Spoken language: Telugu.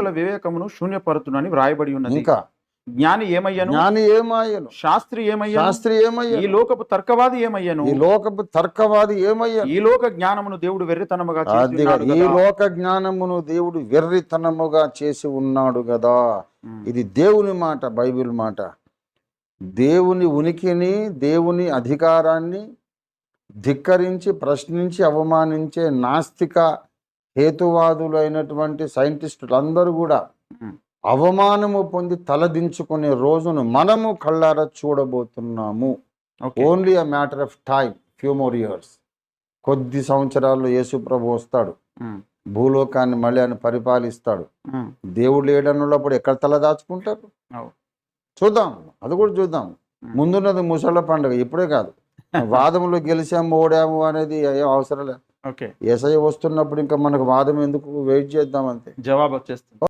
శాస్త్రుల వివేకమును శూన్యపరుతునని వ్రాయబడి ఉన్నది. ఇంకా జ్ఞాని ఏమయ్యను? జ్ఞాని ఏమయ్యను? శాస్త్రి ఏమయ్యను? శాస్త్రి ఈ ఏమయ్యను లోకపు తర్కవాది ఏమయ్యను? ఈ లోకపు తర్కవాది ఏమయ్యను? ఈ లోక జ్ఞానమును దేవుడు వెర్రితనముగా ఈ. లోక జ్ఞానమును దేవుడు వెర్రితనముగా చేసి ఉన్నాడు కదా. ఇది దేవుని మాట బైబిల్ మాట. దేవుని ఉనికిని దేవుని అధికారాన్ని ధిక్కరించి ప్రశ్నించి అవమానించే నాస్తిక హేతువాదులైనటువంటి సైంటిస్టులు అందరూ కూడా. అవమానము పొంది తలదించుకునే రోజును మనము కళ్ళారా చూడబోతున్నాము. Only a matter of time few more years కొద్ది సంవత్సరాల్లో యేసు ప్రభు వస్తాడు. భూలోకాన్ని మళ్ళీ ఆయన పరిపాలిస్తాడు. దేవుడు లేడనున్నప్పుడు ఎక్కడ తల దాచుకుంటారు. చూద్దాం అది కూడా చూద్దాం. ముందున్నది ముసళ్ళ పండుగ ఇప్పుడే కాదు వాదంలో గెలిచాము ఓడాము అనేది ఏం అవసరం లేదు ఓకే. ఎస్ఐ వస్తున్నప్పుడు ఇంకా మనకు వాదం ఎందుకు? వెయిట్ చేద్దాం అంతే. జవాబు వచ్చేస్తుంది